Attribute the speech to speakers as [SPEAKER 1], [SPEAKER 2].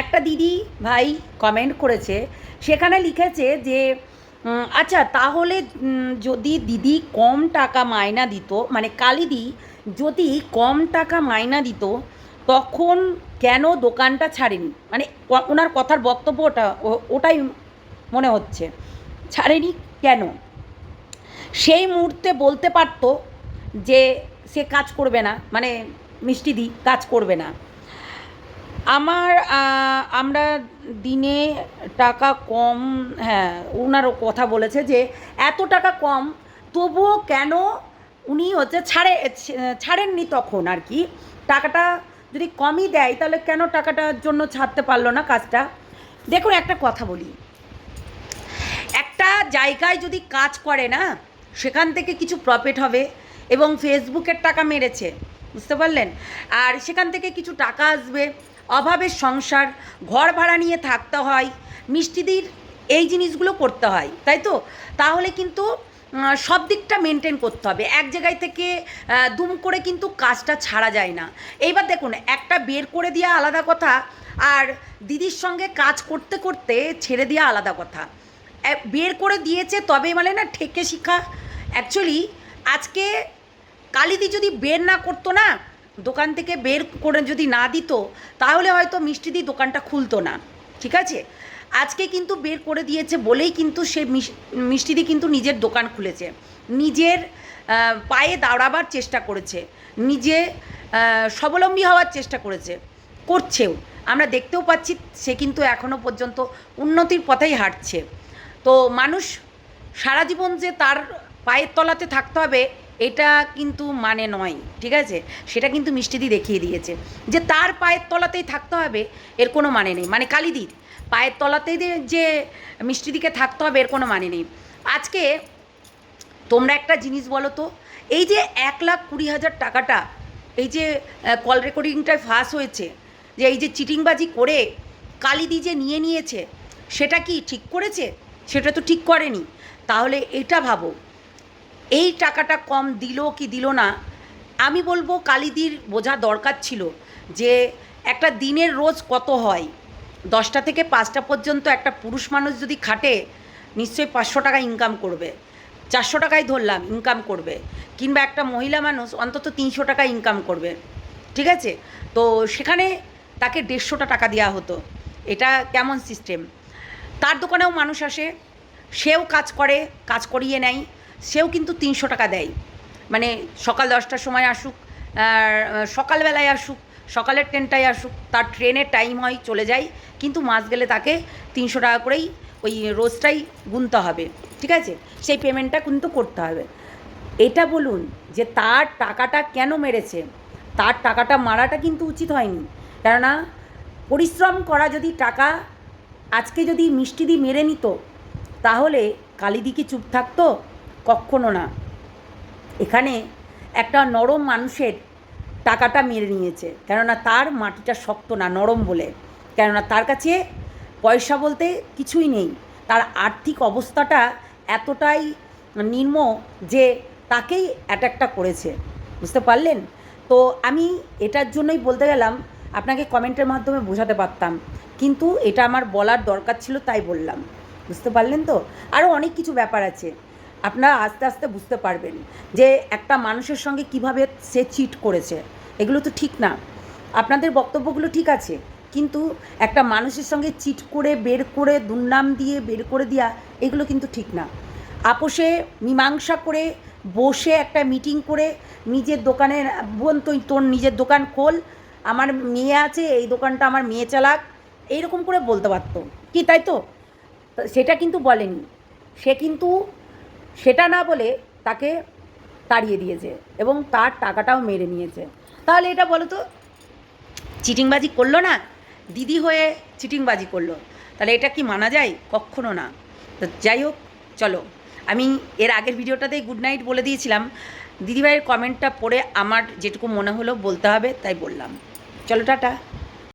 [SPEAKER 1] একটা দিদি ভাই কমেন্ট করেছে, সেখানে লিখেছে যে আচ্ছা তাহলে যদি দিদি কম টাকা মায়না দিত মানে কালিদি যদি কম টাকা মায়না দিত, তখন কেন দোকানটা ছাড়েনি? মানে ওনার কথার বক্তব্য ওটা ওটাই মনে হচ্ছে। ছাড়েনি কেন? সেই মুহূর্তে বলতে পারতো যে, সে কাজ করবে না মানে মিষ্টি দি কাজ করবে না। আমার আমরা দিনে টাকা কম হ্যাঁ ওনারও কথা বলেছে যে এত টাকা কম, তবুও কেন উনি হচ্ছে ছাড়ে ছাড়েননি তখন আর কি। টাকাটা যদি কমই দেয়, তাহলে কেন টাকাটার জন্য ছাড়তে পারল না কাজটা? দেখুন, একটা কথা বলি। একটা জায়গায় যদি কাজ করে না, সেখান থেকে কিছু প্রফিট হবে এবং ফেসবুকের টাকা মেরেছে, বুঝতে পারলেন? আর সেখান থেকে কিছু টাকা আসবে অভাবের সংসার ঘর ভাড়া নিয়ে থাকতে হয়, মিষ্টিদির এই জিনিসগুলো করতে হয়, তাই তো? তাহলে কিন্তু সব দিকটা মেনটেন করতে হবে। এক জায়গায় থেকে দুম করে কিন্তু কাজটা ছাড়া যায় না। এইবার দেখুন, একটা বের করে দেওয়া আলাদা কথা, আর দিদির সঙ্গে কাজ করতে করতে ছেড়ে দেওয়া আলাদা কথা। বের করে দিয়েছে তবে মানে না ঠেকে শিখা। অ্যাকচুয়ালি আজকে কালিদি যদি বের না করতো না দোকান থেকে বের করে যদি না দিত, তাহলে হয়তো মিষ্টি মিষ্টিদি দোকানটা খুলতো না। ঠিক আছে? আজকে কিন্তু বের করে দিয়েছে বলেই কিন্তু সে মিষ্টিদি কিন্তু নিজের দোকান খুলেছে। নিজের পায়ে দাঁড়াবার চেষ্টা করেছে। নিজে স্বাবলম্বী হওয়ার চেষ্টা করেছে। করছেও। আমরা দেখতেও পাচ্ছি সে কিন্তু এখনও পর্যন্ত উন্নতির পথেই হাঁটছে। তো মানুষ সারা জীবন যে তার পায়ের তলাতে থাকতে হবে এটা কিন্তু মানে নয়, ঠিক আছে? সেটা কিন্তু মিষ্টিদি দেখিয়ে দিয়েছে। যে তার পায়ের তলাতেই থাকতে হবে, এর কোনো মানে নেই। মানে কালিদির পায়ের তলাতেই যে- মিষ্টিদিকে থাকতে হবে, এর কোনো মানে নেই। আজকে তোমরা একটা জিনিস বলো তো, এই যে এক লাখ কুড়ি হাজার টাকাটা, এই যে কল রেকর্ডিংটায় ফাঁস হয়েছে, যে এই যে চিটিংবাজি করে কালিদি যে নিয়ে নিয়েছে, সেটা কি ঠিক করেছে? সেটা তো ঠিক করেনি। তাহলে এটা ভাবো এই টাকাটা কম দিল কি দিল না, আমি বলব কালিদির বোঝা দরকার ছিল যে একটা দিনের রোজ কত হয়। দশটা থেকে পাঁচটা পর্যন্ত একটা পুরুষ মানুষ যদি খাটে, নিশ্চয়ই পাঁচশো টাকা ইনকাম করবে। চারশো টাকাই ধরলাম ইনকাম করবে। কিংবা একটা মহিলা মানুষ অন্তত তিনশো টাকা ইনকাম করবে। ঠিক আছে? তো সেখানে তাকে দেড়শোটা টাকা দেওয়া হতো। এটা কেমন সিস্টেম তার দোকানেও মানুষ আসে, সেও কাজ করে, কাজ করিয়ে নেয়। সেও কিন্তু তিনশো টাকা দেয়। মানে সকাল দশটার সময় আসুক সকালবেলায় আসুক, সকালের ট্রেনটায় আসুক, তার ট্রেনের টাইম হয়, চলে যায়, কিন্তু মাস গেলে তাকে তিনশো টাকা করেই ওই রোজটাই গুনতে হবে, ঠিক আছে? সেই পেমেন্টটা কিন্তু করতে হবে। এটা বলুন যে তার টাকাটা কেন মেরেছে? তার টাকাটা মারাটা কিন্তু উচিত হয়নি। কেননা পরিশ্রম করা যদি টাকা আজকে যদি মিষ্টিদি মেরে নিত, তাহলে কালিদি কি চুপ থাকতো কখনো না। এখানে একটা নরম মানুষের টাকাটা মেরে নিয়েছে। কেননা তার মাটিটা শক্ত না, নরম বলে। কেননা তার কাছে পয়সা বলতে কিছুই নেই। তার আর্থিক অবস্থাটা এতটাই নিম্ন যে তাকেই অ্যাটাকটা করেছে। বুঝতে পারলেন? তো আমি এটার জন্যই বলতে গেলাম, আপনাকে কমেন্টের মাধ্যমে বোঝাতে পারতাম। কিন্তু এটা আমার বলার দরকার ছিল, তাই বললাম। বুঝতে পারলেন তো? আরও অনেক কিছু ব্যাপার আছে। আপনারা আস্তে আস্তে বুঝতে পারবেন যে একটা মানুষের সঙ্গে কীভাবে সে চিট করেছে। এগুলো তো ঠিক না। আপনাদের বক্তব্যগুলো ঠিক আছে, কিন্তু একটা মানুষের সঙ্গে চিট করে, বের করে, দুর্নাম দিয়ে, বের করে দেওয়া এগুলো কিন্তু ঠিক না। আপোষে মীমাংসা করে, বসে একটা মিটিং করে, নিজের দোকানের বোন তুই তোর নিজের দোকান খোল, আমার মেয়ে আছে, এই দোকানটা আমার মেয়ে চালাক, এইরকম করে বলতে পারতো। কি, তাই তো সেটা কিন্তু বলেনি। সে কিন্তু সেটা না বলে তাকে তাড়িয়ে দিয়েছে এবং তার টাকাটাও মেরে নিয়েছে। তাহলে এটা বলো তো চিটিংবাজি করল না? দিদি হয়ে চিটিংবাজি করল। তাহলে এটা কি মানা যায়? কখনো না। তো যাই হোক, চলো। আমি এর আগের ভিডিওটাতেই গুড নাইট বলে দিয়েছিলাম। দিদিভাইয়ের কমেন্টটা পড়ে আমার যেটুকু মনে হলো বলতে হবে, তাই বললাম। চলো, টাটা।